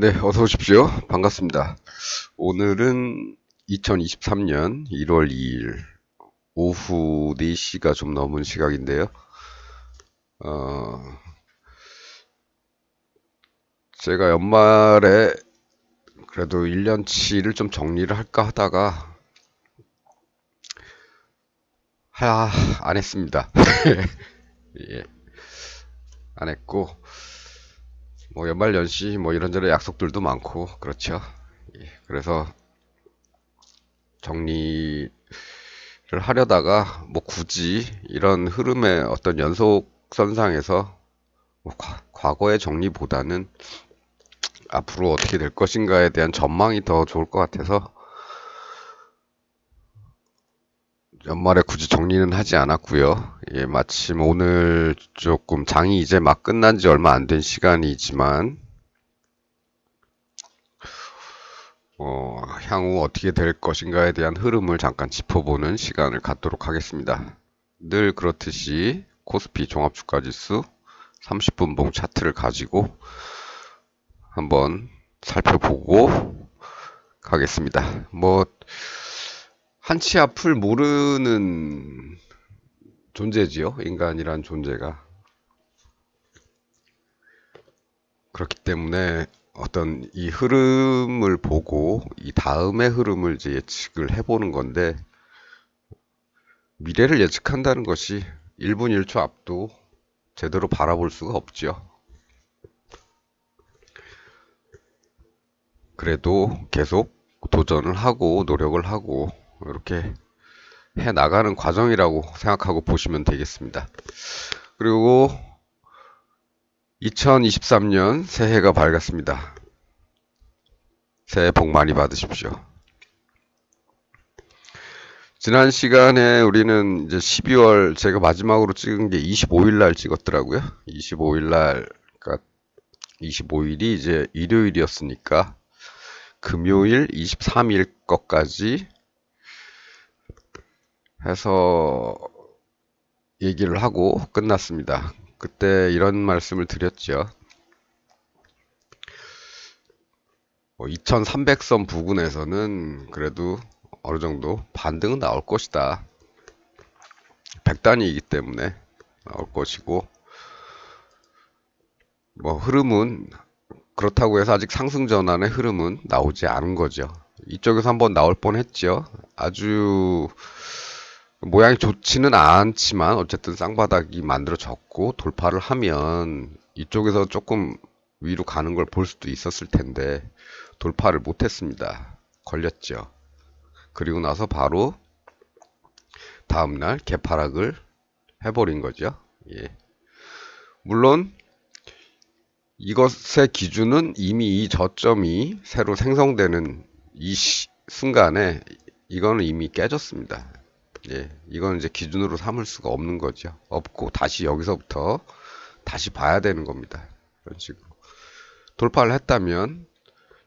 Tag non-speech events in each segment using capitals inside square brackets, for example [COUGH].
네, 어서 오십시오. 반갑습니다. 오늘은 2023년 1월 2일 오후 4시가 좀 넘은 시각인데요. 어, 제가 연말에 그래도 1년치를 좀 정리를 할까 하다가 하, 안 했습니다. [LAUGHS] 예, 안 했고 뭐 연말 연시 뭐 이런저런 약속들도 많고 그렇죠. 예, 그래서 정리를 하려다가 뭐 굳이 이런 흐름의 어떤 연속선상에서 뭐 과, 과거의 정리보다는 앞으로 어떻게 될 것인가에 대한 전망이 더 좋을 것 같아서 연말에 굳이 정리는 하지 않았고요. 예, 마침 오늘 조금 장이 이제 막 끝난 지 얼마 안 된 시간이지만 어, 향후 어떻게 될 것인가에 대한 흐름을 잠깐 짚어보는 시간을 갖도록 하겠습니다. 늘 그렇듯이 코스피 종합주가지수 30분 봉 차트를 가지고 한번 살펴보고 가겠습니다. 뭐 한치 앞을 모르는 존재지요. 인간이란 존재가. 그렇기 때문에 어떤 이 흐름을 보고 이 다음의 흐름을 이제 예측을 해보는 건데 미래를 예측한다는 것이 1분 1초 앞도 제대로 바라볼 수가 없죠. 그래도 계속 도전을 하고 노력을 하고 이렇게 해 나가는 과정이라고 생각하고 보시면 되겠습니다. 그리고 2023년 새해가 밝았습니다. 새해 복 많이 받으십시오. 지난 시간에 우리는 이제 12월 제가 마지막으로 찍은 게 25일 날 찍었더라고요. 25일 날, 그러니까 25일이 이제 일요일이었으니까 금요일 23일 것까지 해서 얘기를 하고 끝났습니다. 그때 이런 말씀을 드렸죠. 2300선 뭐 부근에서는 그래도 어느 정도 반등은 나올 것이다. 100단위이기 때문에 나올 것이고, 뭐 흐름은 그렇다고 해서 아직 상승 전환의 흐름은 나오지 않은 거죠. 이쪽에서 한번 나올 뻔 했죠. 아주 모양이 좋지는 않지만 어쨌든 쌍바닥이 만들어졌고 돌파를 하면 이쪽에서 조금 위로 가는 걸 볼 수도 있었을 텐데 돌파를 못했습니다. 걸렸죠. 그리고 나서 바로 다음날 개파락을 해버린 거죠. 예. 물론 이것의 기준은 이미 이 저점이 새로 생성되는 이 시, 순간에 이거는 이미 깨졌습니다. 예, 이건 이제 기준으로 삼을 수가 없는 거죠. 없고 다시 여기서부터 다시 봐야 되는 겁니다. 이런 식으로. 돌파를 했다면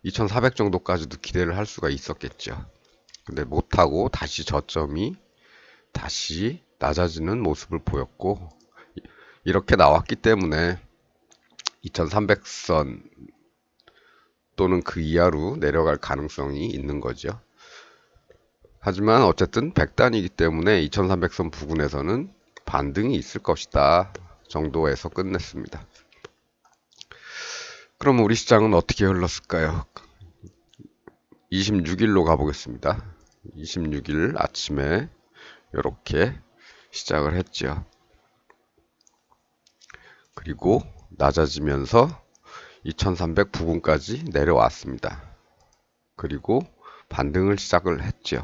2400 정도까지도 기대를 할 수가 있었겠죠. 근데 못하고 다시 저점이 다시 낮아지는 모습을 보였고 이렇게 나왔기 때문에 2300선 또는 그 이하로 내려갈 가능성이 있는 거죠. 하지만 어쨌든 100단이기 때문에 2300선 부근에서는 반등이 있을 것이다 정도에서 끝냈습니다. 그럼 우리 시장은 어떻게 흘렀을까요? 26일로 가보겠습니다. 26일 아침에 이렇게 시작을 했죠. 그리고 낮아지면서 2300 부근까지 내려왔습니다. 그리고 반등을 시작을 했죠.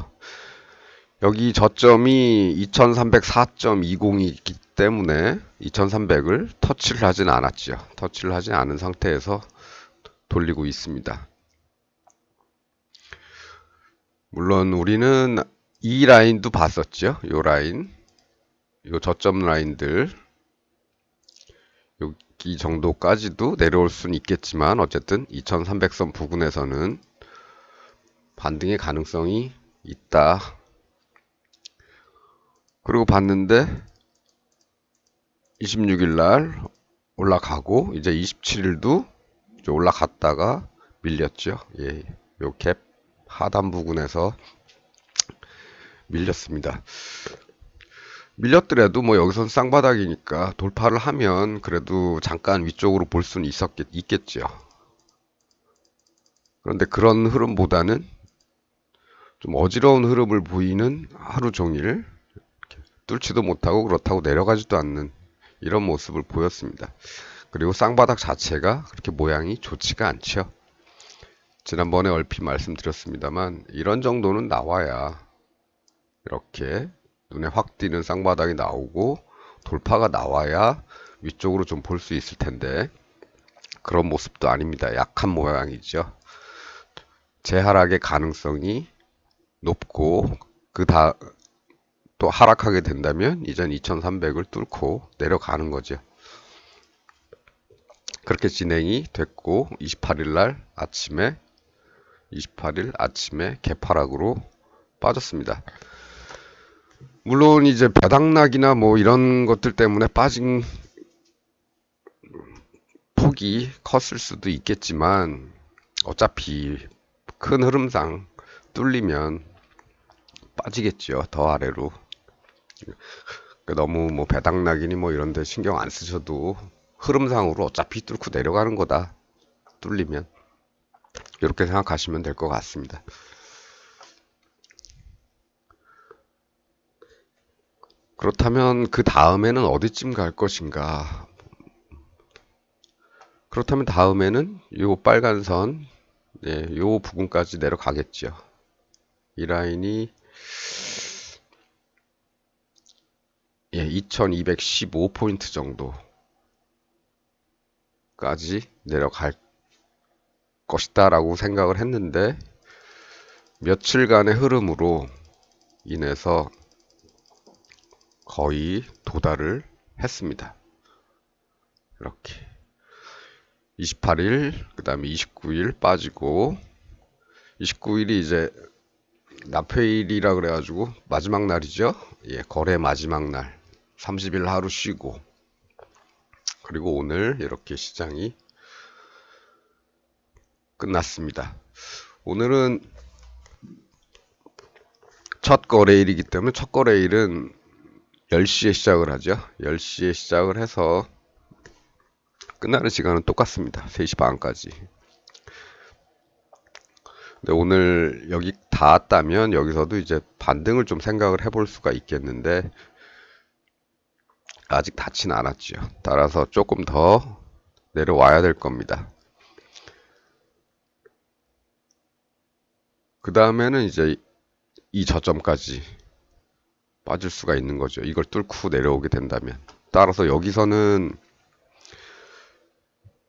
여기 저점이 2304.20이기 때문에 2300을 터치를 하진 않았죠. 터치를 하지 않은 상태에서 돌리고 있습니다. 물론 우리는 이 라인도 봤었죠. 요 라인, 요 저점 라인들 여기 정도까지도 내려올 수는 있겠지만 어쨌든 2300선 부근에서는 반등의 가능성이 있다. 그리고 봤는데 26일 날 올라가고 이제 27일도 이제 올라갔다가 밀렸죠. 예, 요 갭 하단 부분에서 밀렸습니다. 밀렸더라도 뭐 여기선 쌍바닥이니까 돌파를 하면 그래도 잠깐 위쪽으로 볼 수는 있었겠, 있겠죠. 그런데 그런 흐름보다는 좀 어지러운 흐름을 보이는 하루 종일 뚫지도 못하고 그렇다고 내려가지도 않는 이런 모습을 보였습니다. 그리고 쌍바닥 자체가 그렇게 모양이 좋지가 않죠. 지난번에 얼핏 말씀드렸습니다만 이런 정도는 나와야 이렇게 눈에 확 띄는 쌍바닥이 나오고 돌파가 나와야 위쪽으로 좀 볼 수 있을 텐데 그런 모습도 아닙니다. 약한 모양이죠. 재하락의 가능성이 높고 그다 또 하락하게 된다면 이젠 2300을 뚫고 내려가는 거죠. 그렇게 진행이 됐고 28일 날 아침에 28일 아침에 개파락으로 빠졌습니다. 물론 이제 배당락이나 뭐 이런 것들 때문에 빠진 폭이 컸을 수도 있겠지만 어차피 큰 흐름상 뚫리면 빠지겠죠. 더 아래로. 너무 뭐 배당락이니 뭐 이런데 신경 안 쓰셔도 흐름상으로 어차피 뚫고 내려가는 거다. 뚫리면. 이렇게 생각하시면 될 것 같습니다. 그렇다면 그 다음에는 어디쯤 갈 것인가? 그렇다면 다음에는 요 빨간 선, 네, 요 부분까지 내려가겠죠. 이 라인이 예, 2215포인트 정도까지 내려갈 것이다 라고 생각을 했는데 며칠간의 흐름으로 인해서 거의 도달을 했습니다. 이렇게 28일 그 다음에 29일 빠지고 29일이 이제 납회일이라 그래가지고 마지막 날이죠. 예, 거래 마지막 날 30일 하루 쉬고 그리고 오늘 이렇게 시장이 끝났습니다. 오늘은 첫 거래일이기 때문에 첫 거래일은 10시에 시작을 하죠. 10시에 시작을 해서 끝나는 시간은 똑같습니다. 3시 반까지. 근데 오늘 여기 닿았다면 여기서도 이제 반등을 좀 생각을 해볼 수가 있겠는데 아직 닿지는 않았죠. 따라서 조금 더 내려와야 될 겁니다. 그 다음에는 이제 이 저점까지 빠질 수가 있는 거죠. 이걸 뚫고 내려오게 된다면. 따라서 여기서는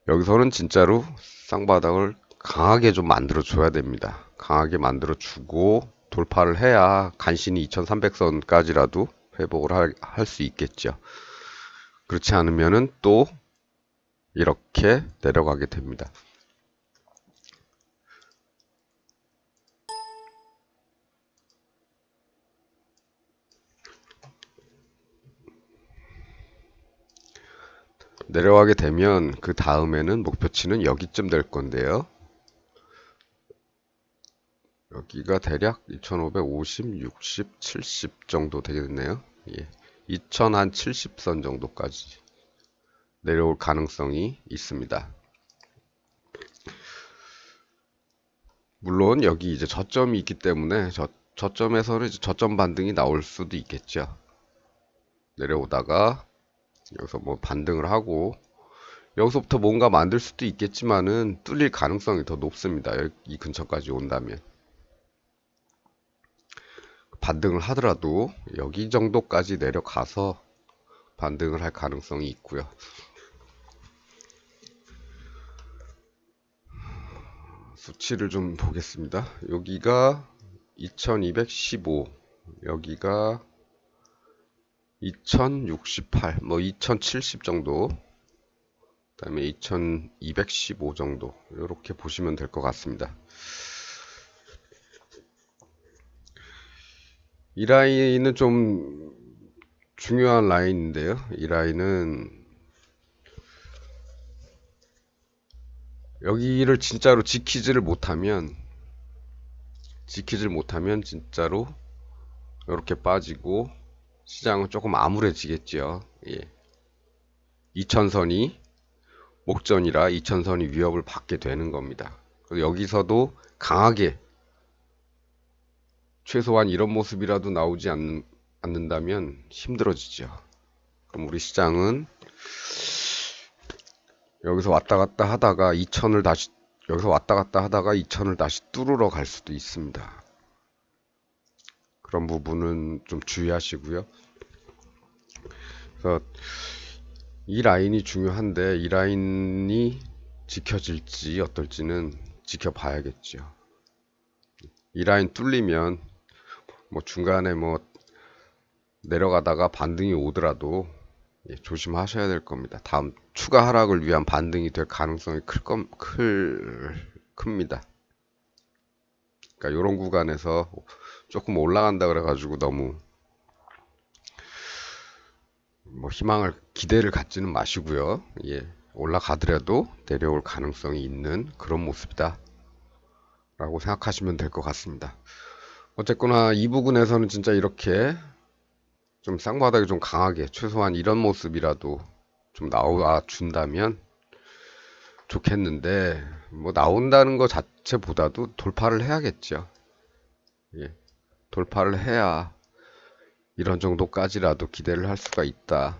여기서는 진짜로 쌍바닥을 강하게 좀 만들어 줘야 됩니다. 강하게 만들어 주고 돌파를 해야 간신히 2300선까지라도 회복을 할 수 있겠죠. 그렇지 않으면은 또 이렇게 내려가게 됩니다. 내려가게 되면 그 다음에는 목표치는 여기쯤 될 건데요. 여기가 대략 2550, 60, 70 정도 되겠네요. 예. 2070선 정도까지 내려올 가능성이 있습니다. 물론 여기 이제 저점이 있기 때문에 저, 저점에서는 이제 저점 반등이 나올 수도 있겠죠. 내려오다가 여기서 뭐 반등을 하고 여기서부터 뭔가 만들 수도 있겠지만은 뚫릴 가능성이 더 높습니다. 이 근처까지 온다면. 반등을 하더라도 여기 정도까지 내려가서 반등을 할 가능성이 있고요. 수치를 좀 보겠습니다. 여기가 2215 여기가 2068, 뭐 2070 정도, 그 다음에 2215 정도, 이렇게 보시면 될 것 같습니다. 이 라인은 좀 중요한 라인인데요. 이 라인은 여기를 진짜로 지키지를 못하면 지키지를 못하면 진짜로 이렇게 빠지고 시장은 조금 암울해지겠죠. 예. 2000선이 목전이라 2000선이 위협을 받게 되는 겁니다. 그래서 여기서도 강하게 최소한 이런 모습이라도 나오지 않, 않는다면 힘들어지죠. 그럼 우리 시장은 여기서 왔다 갔다 하다가 2000을 다시 여기서 왔다 갔다 하다가 2000을 다시 뚫으러 갈 수도 있습니다. 그런 부분은 좀 주의하시고요. 그래서 이 라인이 중요한데 이 라인이 지켜질지 어떨지는 지켜봐야겠죠. 이 라인 뚫리면 뭐 중간에 뭐 내려가다가 반등이 오더라도 예, 조심하셔야 될 겁니다. 다음 추가 하락을 위한 반등이 될 가능성이 클 건, 클, 큽니다. 그러니까 이런 구간에서 조금 올라간다 그래가지고 너무 뭐 희망을 기대를 갖지는 마시고요. 예, 올라가더라도 내려올 가능성이 있는 그런 모습이다. 라고 생각하시면 될 것 같습니다. 어쨌거나 이 부분에서는 진짜 이렇게 좀 쌍바닥이 좀 강하게 최소한 이런 모습이라도 좀 나와 준다면 좋겠는데 뭐 나온다는 것 자체보다도 돌파를 해야겠죠. 예. 돌파를 해야 이런 정도까지라도 기대를 할 수가 있다.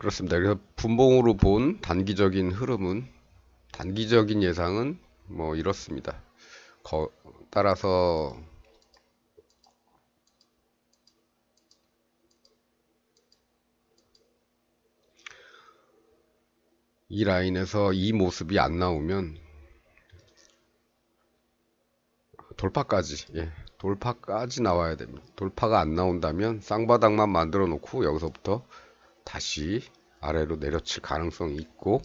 그렇습니다. 그래서 분봉으로 본 단기적인 흐름은 단기적인 예상은 뭐 이렇습니다. 거, 따라서 이 라인에서 이 모습이 안 나오면 돌파까지 예, 돌파까지 나와야 됩니다. 돌파가 안 나온다면 쌍바닥만 만들어 놓고 여기서부터 다시 아래로 내려칠 가능성이 있고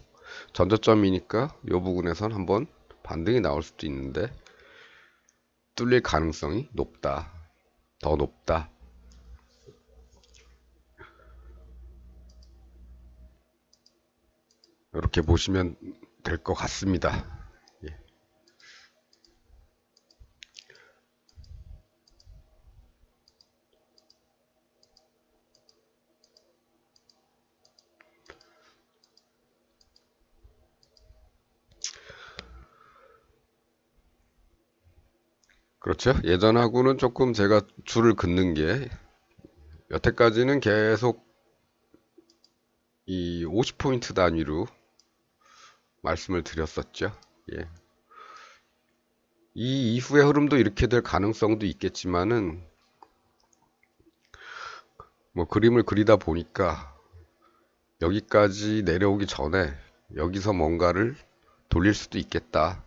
전저점이니까 이 부분에선 한번 반등이 나올 수도 있는데 뚫릴 가능성이 높다. 더 높다. 이렇게 보시면 될 것 같습니다. 예. 그렇죠. 예전하고는 조금 제가 줄을 긋는 게 여태까지는 계속 이 50포인트 단위로 말씀을 드렸었죠. 예. 이 이후의 흐름도 이렇게 될 가능성도 있겠지만은 뭐 그림을 그리다 보니까 여기까지 내려오기 전에 여기서 뭔가를 돌릴 수도 있겠다.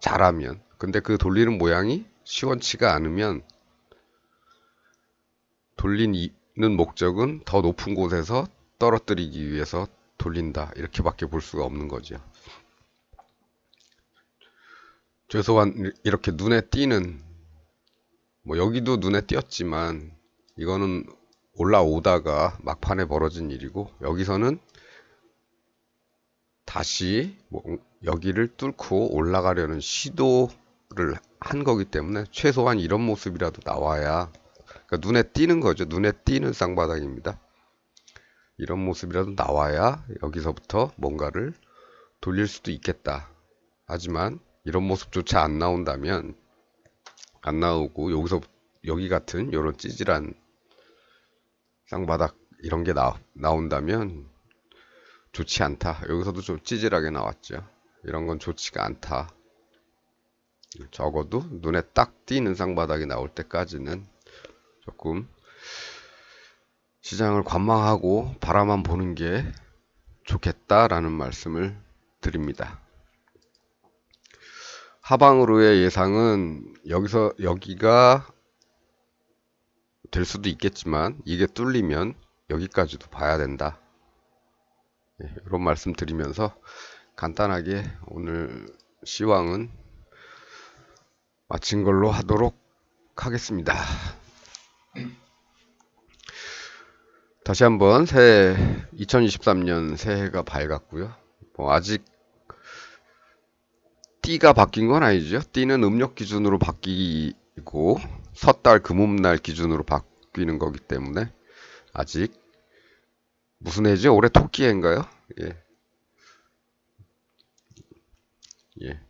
잘하면. 근데 그 돌리는 모양이 시원치가 않으면 돌리는 목적은 더 높은 곳에서 떨어뜨리기 위해서 돌린다. 이렇게밖에 볼 수가 없는 거죠. 최소한 이렇게 눈에 띄는 뭐 여기도 눈에 띄었지만 이거는 올라오다가 막판에 벌어진 일이고 여기서는 다시 뭐 여기를 뚫고 올라가려는 시도를 한 거기 때문에 최소한 이런 모습이라도 나와야 그러니까 눈에 띄는 거죠. 눈에 띄는 쌍바닥입니다. 이런 모습이라도 나와야 여기서부터 뭔가를 돌릴 수도 있겠다. 하지만 이런 모습조차 안 나온다면 안 나오고 여기서 여기 같은 이런 찌질한 쌍바닥 이런 게 나, 나온다면 좋지 않다. 여기서도 좀 찌질하게 나왔죠. 이런 건 좋지가 않다. 적어도 눈에 딱 띄는 쌍바닥이 나올 때까지는 조금 시장을 관망하고 바라만 보는 게 좋겠다라는 말씀을 드립니다. 하방으로의 예상은 여기서 여기가 될 수도 있겠지만 이게 뚫리면 여기까지도 봐야 된다. 네, 이런 말씀 드리면서 간단하게 오늘 시황은 마친 걸로 하도록 하겠습니다. 다시 한번 새해 2023년 새해가 밝았고요. 뭐 아직 띠가 바뀐 건 아니죠. 띠는 음력 기준으로 바뀌고 섣달 금음날 기준으로 바뀌는 거기 때문에 아직 무슨 해죠? 올해 토끼 해인가요? 예. 예.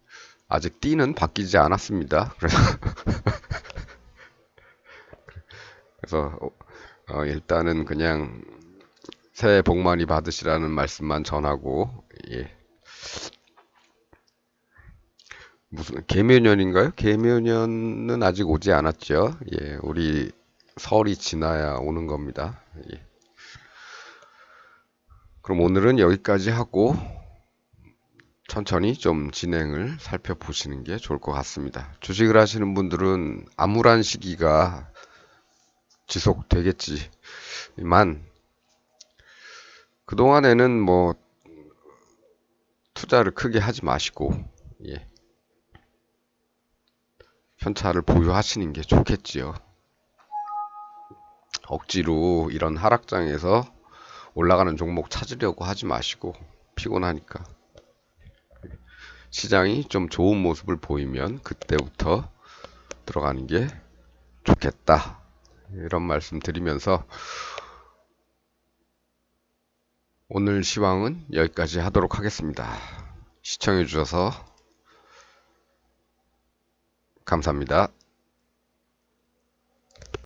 아직 띠는 바뀌지 않았습니다. 그래서 [LAUGHS] 그래서 어, 일단은 그냥 새해 복 많이 받으시라는 말씀만 전하고 예. 무슨 개묘년인가요? 개묘년은 아직 오지 않았죠. 예, 우리 설이 지나야 오는 겁니다. 예. 그럼 오늘은 여기까지 하고 천천히 좀 진행을 살펴보시는 게 좋을 것 같습니다. 주식을 하시는 분들은 암울한 시기가 지속되겠지만 그동안에는 뭐 투자를 크게 하지 마시고 예. 현찰을 보유하시는 게 좋겠지요. 억지로 이런 하락장에서 올라가는 종목 찾으려고 하지 마시고 피곤하니까 시장이 좀 좋은 모습을 보이면 그때부터 들어가는 게 좋겠다. 이런 말씀 드리면서 오늘 시황은 여기까지 하도록 하겠습니다. 시청해 주셔서 감사합니다.